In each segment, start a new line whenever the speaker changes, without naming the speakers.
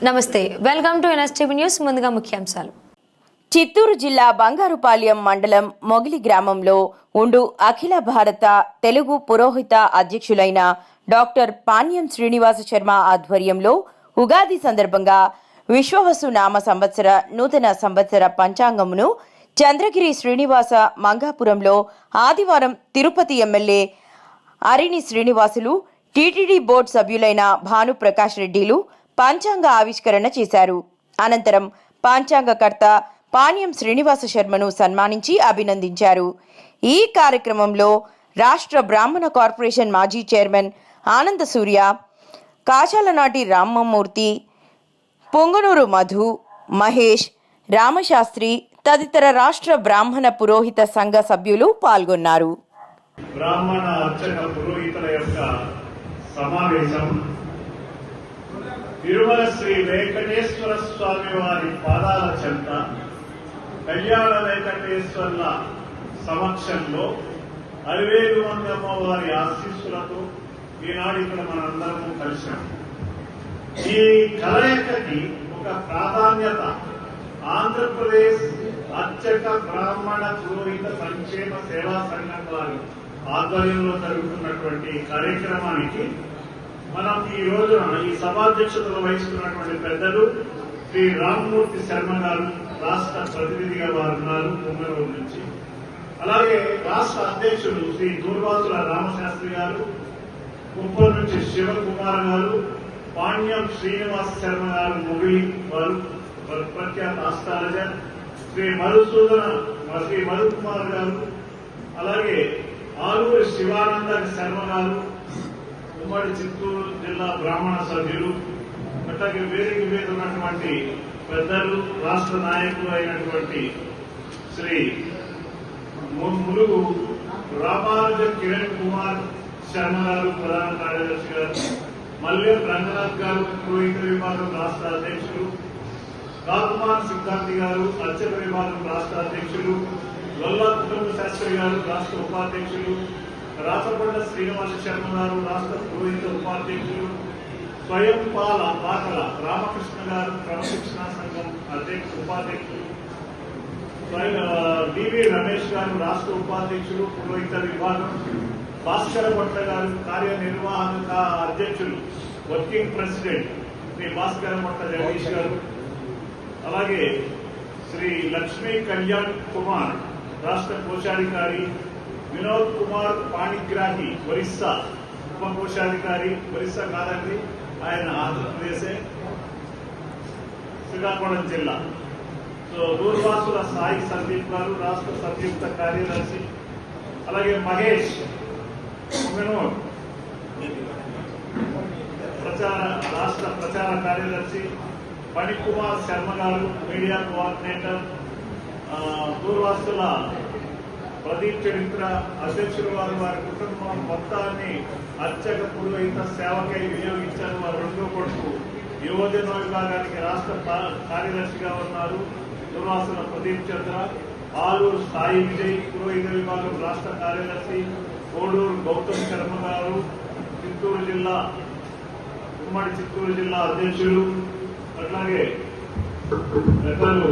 నమస్తే welcome to NSTV news ముందుగా ముఖ్యాంశాలు.
చిత్తూరు జిల్లా బంగారుపాలెం మండలం మొగిలి గ్రామంలో ఉండు అఖిల భారత తెలుగు పురోహిత అధ్యక్షులైన డాక్టర్ పాణ్యం శ్రీనివాస శర్మ ఆధ్వర్యంలో ఉగాది సందర్భంగా విశ్వవసు నామ సంవత్సర నూతన సంవత్సర పంచాంగమును చంద్రగిరి శ్రీనివాస మంగాపురంలో ఆదివారం Tirupati MLA Arini Srinivasulu TTD board సభ్యులైన Bhanuprakash రెడ్డిలు పంచాంగ ఆవిష్కరణ చేశారు. అనంతరం పంచాంగకర్త పాణ్యం శ్రీనివాస శర్మను సన్మానించి అభినందించారు. ఈ కార్యక్రమంలో రాష్ట్ర బ్రాహ్మణ కార్పొరేషన్ మాజీ చైర్మన్ ఆనంద సూర్య కాశాలనాటి రామ్మమూర్తి పొంగనూరు మధు మహేష్ రామశాస్త్రి తదితర రాష్ట్ర బ్రాహ్మణ పురోహిత సంఘ సభ్యులు పాల్గొన్నారు.
బ్రాహ్మణ అర్చక పురోహితుల యొక్క సమావేశం తిరుమల శ్రీ వెంకటేశ్వర స్వామి వారి పాదాల చెంత కళ్యాణ వెంకటేశ్వర్ల సమక్షంలో అరివేలు మందమ్మ వారి ఆశీస్సులతో ఈనాడు ఇక్కడ మనందరము కలిసాం ఈ కలయికకి ఒక ప్రాధాన్యత ఆంధ్రప్రదేశ్ అర్చక బ్రాహ్మణ పురోహిత సంక్షేమ సేవా సంఘం వారి ఆధ్వర్యంలో జరుగుతున్నటువంటి కార్యక్రమానికి మనం ఈ రోజున ఈ సభాధ్యక్షతలు వహిస్తున్నటువంటి పెద్దలు శ్రీ రామ్మూర్తి శర్మ గారు రాష్ట్ర ప్రతినిధిగా వారు ఉన్నారు కుమ్మరూరు నుంచి. అలాగే రాష్ట్ర అధ్యక్షులు శ్రీ దూర్వాసుల రామశాస్త్రి గారు కుప్పూరు నుంచి శివకుమార్ గారు పాణ్యం శ్రీనివాస శర్మ గారు ముగిలి వారు ప్రఖ్యాత ఆస్థాలజర్ శ్రీ మధుసూదన శ్రీ మధుకుమార్ గారు అలాగే ఆలూరి శివానంద శర్మ గారు ఉమ్మడి చిత్తూరు జిల్లా బ్రాహ్మణ సభ్యులు అట్లాగే వేదిక మీద ఉన్నటువంటి పెద్దలు రాష్ట్ర నాయకులు అయినటువంటి శ్రీ ములుగు రామానుజ కిరణ్ కుమార్ శర్మ గారు ప్రధాన కార్యదర్శి గారు మల్లె రంగనాథ్ గారు పురోహిత విభాగం రాష్ట్ర అధ్యక్షులు కాకుమాన్ సిద్ధార్థి గారు అర్చక విభాగం రాష్ట్ర అధ్యక్షులు లొల్లా కుటుంబ శాస్త్రి గారు రాష్ట్ర ఉపాధ్యక్షులు రాసపండ శ్రీనివాస శర్మ గారు రాష్ట్ర పురోహిత ఉపాధ్యక్షులు స్వయం పాల పాకల రామకృష్ణ గారు క్రమశిక్షణ సంఘం అధ్యక్ష ఉపాధ్యక్షులు స్వయం డివి రమేష్ గారు రాష్ట్ర ఉపాధ్యక్షులు పురోహిత విభాగం భాస్కర భట్ల గారు కార్యనిర్వాహక అధ్యక్షులు వర్కింగ్ ప్రెసిడెంట్ శ్రీ భాస్కర భట్ల జగదీష్ గారు. అలాగే శ్రీ లక్ష్మీ కళ్యాణ్ కుమార్ రాష్ట్ర కోశాధికారి వినోద్ కుమార్ పాణిగ్రాహి ఒరిస్సా ఉపకోశాధికారి ఒరిస్సా కాదండి ఆయన ఆంధ్రప్రదేశే శ్రీకాకుళం జిల్లా. సో దూర్వాసుల సాయి సందీప్ గారు రాష్ట్ర సంయుక్త కార్యదర్శి అలాగే మహేష్ ప్రచార రాష్ట్ర ప్రచార కార్యదర్శి మణికుమార్ శర్మ గారు మీడియా కోఆర్డినేటర్ దూర్వాసుల ప్రదీప్ చరిత్ర అధ్యక్షులు వారు వారి కుటుంబం మొత్తాన్ని అర్చక పురోహిత సేవకై వినియోగించారు. వారు రెండో కొడుకు యువజన విభాగానికి రాష్ట్ర కార్యదర్శిగా ఉన్నారు. దుర్వాసన ప్రదీప్ చంద్ర ఆలూరు సాయి విజయ్ పురోహిత విభాగం రాష్ట్ర కార్యదర్శి కోడూరు గౌతమ్ శర్మ గారు చిత్తూరు జిల్లా ఉమ్మడి చిత్తూరు జిల్లా అధ్యక్షులు అట్లాగే పెద్దలు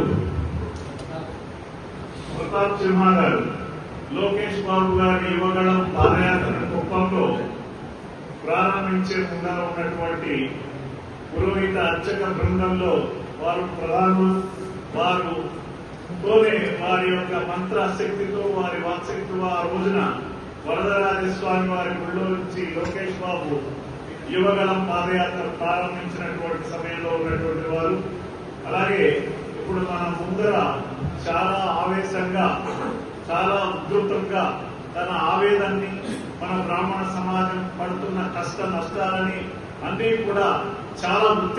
ప్రతాప్ సింహ గారు. లోకేష్ బాబు గారి యువగళం పాదయాత్ర కుప్పంలో ప్రారంభించే ముందర ఉన్నటువంటి పురోహిత అర్చక బృందంలో వారు ప్రధానులు వారు తోనే వారి యొక్క మంత్ర శక్తితో వారి వాక్శక్తితో ఆ రోజున వరదరాజస్వామి వారి గుళ్ళో నుంచి లోకేష్ బాబు యువగలం పాదయాత్ర ప్రారంభించినటువంటి సమయంలో ఉన్నటువంటి వారు. అలాగే ఇప్పుడు మన ముందర చాలా ఆవేశంగా ఉధృతంగా తన ఆవేదాన్ని మన బ్రాహ్మణ సమాజం పడుతున్న కష్ట నష్టాలని అన్నీ కూడా చాలా